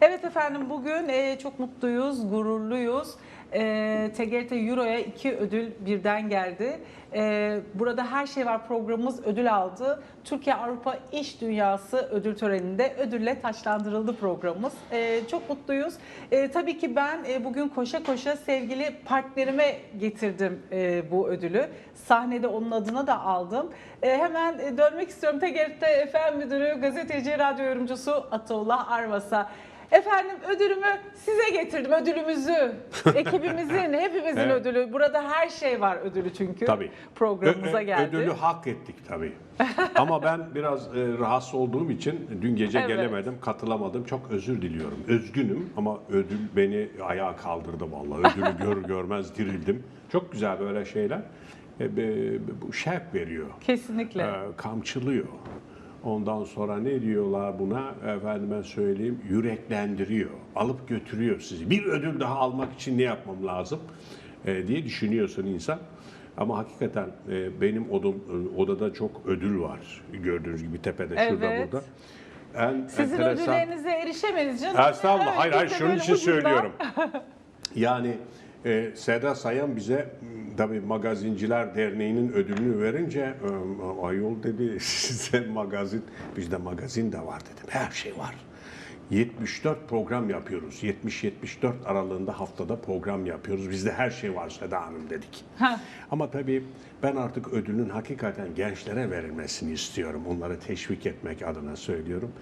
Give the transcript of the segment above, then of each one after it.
Evet efendim bugün e, çok mutluyuz, gururluyuz. E, TGRT Euro'ya iki ödül birden geldi. E, burada Her Şey Var programımız ödül aldı. Türkiye Avrupa İş Dünyası ödül töreninde ödülle taçlandırıldı programımız. E, çok mutluyuz. E, tabii ki ben e, bugün koşa koşa sevgili partnerime getirdim e, bu ödülü. Sahnede onun adına da aldım. E, hemen e, dönmek istiyorum TGRT FM Müdürü, gazeteci, radyo yorumcusu Atollah Arvas'a. Efendim ödülümü size getirdim. Ödülümüzü, ekibimizin, hepimizin Evet. ödülü. Burada her şey var ödülü çünkü. Tabii. Programımıza ö- geldi. Ödülü hak ettik tabii. Ama ben biraz e, rahatsız olduğum için dün gece Evet. gelemedim, katılamadım. Çok özür diliyorum. Özgünüm ama ödül beni ayağa kaldırdı vallahi. Ödülü görür görmez dirildim. Çok güzel böyle şeyler. E, be- bu şevk veriyor. Kesinlikle. E, kamçılıyor. Ondan sonra ne diyorlar buna? Efendime söyleyeyim, yüreklendiriyor. Alıp götürüyor sizi. Bir ödül daha almak için ne yapmam lazım e, diye düşünüyorsun insan. Ama hakikaten e, benim odam, e, odada çok ödül var. Gördüğünüz gibi tepede, şurada, Evet. burada. En Sizin enteresan- ödüllerinize erişemediniz canım. Estağfurullah. Hayır hayır şunun için ucundan- söylüyorum. Yani e, Seda Sayan bize tabii Magazinciler Derneği'nin ödülünü verince e, ayol dedi size magazin bizde magazin de var dedim. Her şey var. 74 program yapıyoruz. 70-74 aralığında haftada program yapıyoruz. Bizde her şey var Seda Hanım dedik. Heh. Ama tabii ben artık ödülün hakikaten gençlere verilmesini istiyorum. Onları teşvik etmek adına söylüyorum.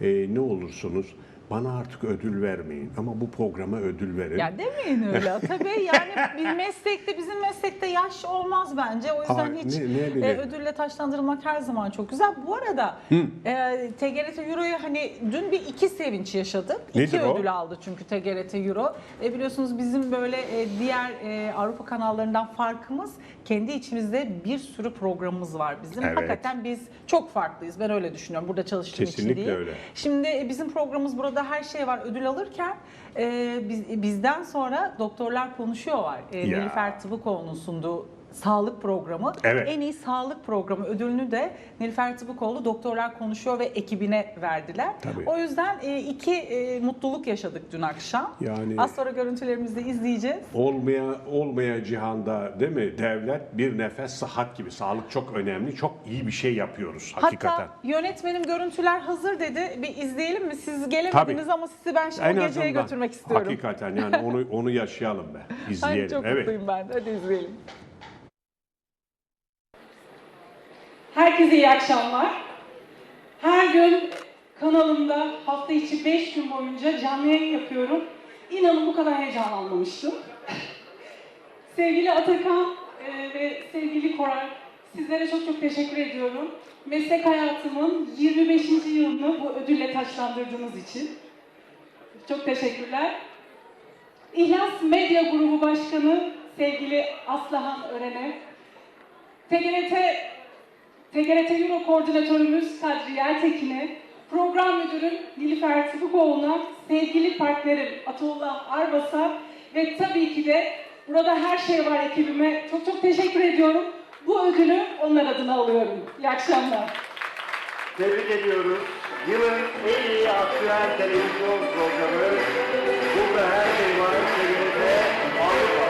E, ne olursunuz bana artık ödül vermeyin ama bu programa ödül verin. Ya demeyin öyle. Tabii yani bir meslekte bizim meslekte yaş olmaz bence. O yüzden Aa, hiç ne- ne e, ödülle taşlandırılmak her zaman çok güzel. Bu arada e, TGRT Euro'yu hani dün bir iki sevinç yaşadık. Nedir iki o? ödül aldı çünkü TGRT Euro. E, biliyorsunuz bizim böyle e, diğer e, Avrupa kanallarından farkımız kendi içimizde bir sürü programımız var bizim. Evet. Hakikaten biz çok farklıyız. Ben öyle düşünüyorum. Burada çalıştığım için Kesinlikle değil. öyle. Şimdi e, bizim programımız burada her şey var ödül alırken e, biz, bizden sonra doktorlar konuşuyor var. E. Nilüfer Tıbıkoğlu'nun sunduğu sağlık programı. Evet. En iyi sağlık programı ödülünü de Nilüfer Tıbıkoğlu Doktorlar Konuşuyor ve ekibine verdiler. Tabii. O yüzden e, iki e, mutluluk yaşadık dün akşam. Yani- Az sonra görüntülerimizi de izleyeceğiz. Olmaya olmaya cihanda değil mi devlet bir nefes sıhhat gibi sağlık çok önemli çok iyi bir şey yapıyoruz hakikaten. Hatta yönetmenim görüntüler hazır dedi. Bir izleyelim mi? Siz gelemediniz Tabii. ama sizi ben şimdi o geceye götürmek istiyorum. Hakikaten yani onu onu yaşayalım be. Ay, İzleyelim. çok evet. mutluyum ben. Hadi izleyelim. Herkese iyi akşamlar. Her gün kanalımda hafta içi 5 gün boyunca canlı yayın yapıyorum. İnanın bu kadar heyecanlanmamıştım. sevgili Atakan e, ve sevgili Koray, sizlere çok çok teşekkür ediyorum. Meslek hayatımın 25. yılını bu ödülle taçlandırdığınız için. Çok teşekkürler. İhlas Medya Grubu Başkanı sevgili Aslıhan Ören'e, TGRT TGRT Euro Koordinatörümüz Kadri Yeltekin'e, Program Müdürüm Nilüfer Tıbıkoğlu'na, sevgili partnerim Atullah Arbas'a ve tabii ki de burada her şey var ekibime çok çok teşekkür ediyorum. Bu ödülü onlar adına alıyorum. İyi akşamlar. Tebrik ediyoruz. Yılın en iyi aktüel televizyon programı. Burada her şey var. TGRT Avrupa.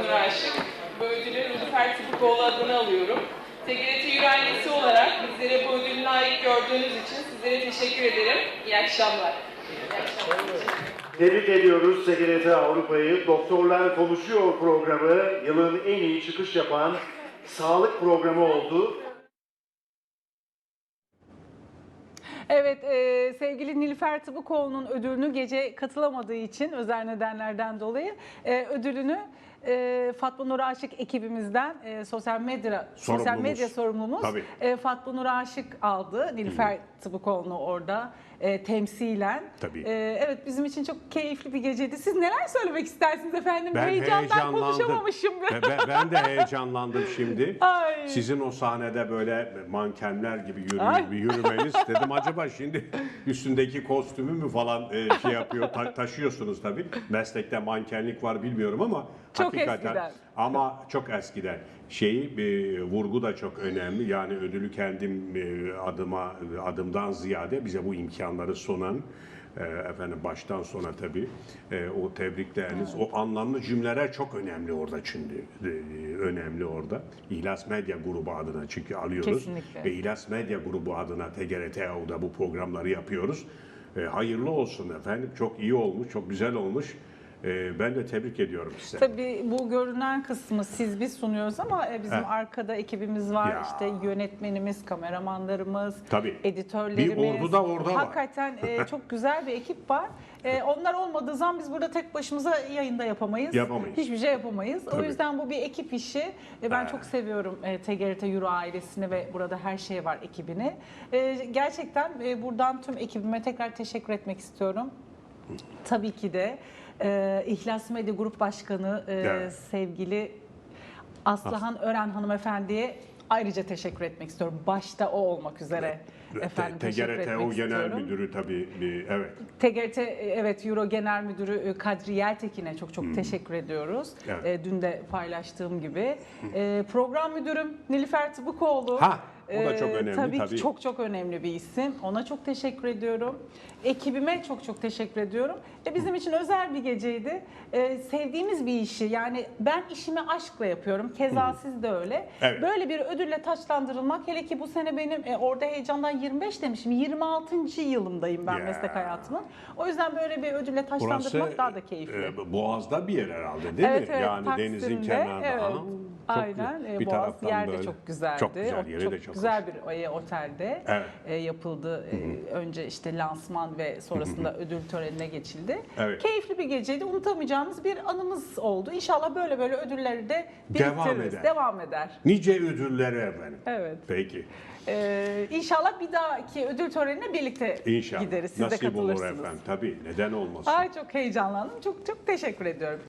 Ben Fatma Nur Aşık. Bu ödülü Nilüfer Tıbıkoğlu adına alıyorum. TGRT ailesi olarak bizlere bu ödülü layık gördüğünüz için sizlere teşekkür ederim. İyi akşamlar. İyi akşamlar. Tebrik ediyoruz TGRT Avrupa'yı. Doktorlar Konuşuyor programı yılın en iyi çıkış yapan sağlık programı oldu. Evet, e, sevgili Nilüfer Tıbıkoğlu'nun ödülünü gece katılamadığı için özel nedenlerden dolayı e, ödülünü e, Fatma Nur Aşık ekibimizden e, sosyal medya sosyal medya sorumlumuz Tabii. e, Fatma Nur Aşık aldı. Nilüfer Tıbıkoğlu'nu orada e, temsilen. Tabii. E, evet bizim için çok keyifli bir geceydi. Siz neler söylemek istersiniz efendim? Ben Heyecandan heyecanlandım. konuşamamışım. Ve ben, ben de heyecanlandım şimdi. Ay. Sizin o sahnede böyle mankenler gibi yürü, Ay. yürümeniz dedim acaba şimdi üstündeki kostümü mü falan e, şey yapıyor ta- taşıyorsunuz tabii. Meslekte mankenlik var bilmiyorum ama Çok hakikaten eskiden. ama çok eskiden şeyi e, vurgu da çok önemli. Yani ödülü kendim e, adıma adımdan ziyade bize bu imkanları sunan e, efendim baştan sona tabii e, o tebrikleriniz, o anlamlı cümleler çok önemli orada şimdi. E, önemli orada. İhlas Medya Grubu adına çünkü alıyoruz. Kesinlikle. Ve İhlas Medya Grubu adına TGRT-AV'da bu programları yapıyoruz. E, hayırlı olsun efendim. Çok iyi olmuş, çok güzel olmuş. E, ben de tebrik ediyorum size. Tabii bu görünen kısmı siz biz sunuyoruz ama e, bizim Heh. arkada ekibimiz var. Ya. İşte yönetmenimiz, kameramanlarımız, Tabii. editörlerimiz. Bir ordu da orada var. Hakikaten e, çok güzel bir ekip var. E, onlar olmadığı zaman biz burada tek başımıza yayında yapamayız. Yapamayız. Hiçbir şey yapamayız. O Tabii. yüzden bu bir ekip işi. E, ben Ha. çok seviyorum e, TGRT Euro ailesini ve burada her şey var ekibini. E, gerçekten e, buradan tüm ekibime tekrar teşekkür etmek istiyorum. Tabii ki de e, İhlas Medya Grup Başkanı e, Evet. sevgili Aslıhan Ören hanımefendiye ayrıca teşekkür etmek istiyorum. Başta o olmak üzere efendim teşekkür TGRT etmek o genel istiyorum. müdürü tabii bir, evet. TGRT evet Euro Genel Müdürü e, Kadri Yeltekin'e çok çok teşekkür ediyoruz. Evet. E, dün de paylaştığım gibi. E, program müdürüm Nilüfer Tıbıkoğlu. Ha, o da çok önemli tabii. tabii. ki çok çok önemli bir isim. Ona çok teşekkür ediyorum. Ekibime çok çok teşekkür ediyorum. E, bizim için özel bir geceydi. E, sevdiğimiz bir işi yani ben işimi aşkla yapıyorum. Keza siz de öyle. Evet. Böyle bir ödülle taçlandırılmak hele ki bu sene benim e, orada heyecandan 25 demişim. 26. yılımdayım ben Ya. meslek hayatımın. O yüzden böyle bir ödülle Burası taçlandırmak daha da keyifli. e, Boğaz'da bir yer herhalde değil Evet, mi? evet, yani denizin Taksim'de, kenarında. evet. Çok Aynen. güzel. E, Bir Boğaz taraftan yer de böyle. çok güzeldi. Çok güzel, yeri çok de çok güzel bir e, otelde Evet. e, yapıldı. E, önce işte lansman ve sonrasında ödül törenine geçildi. Evet. Keyifli bir geceydi. Unutamayacağımız bir anımız oldu. İnşallah böyle böyle ödülleri de Devam eder. Devam eder. Nice ödülleri efendim. Evet. Peki. Ee, inşallah bir dahaki ödül törenine birlikte İnşallah. gideriz. Siz de Nasip olur katılırsınız. efendim. Tabii. Neden olmasın? Ay çok heyecanlandım. Çok çok teşekkür ediyorum.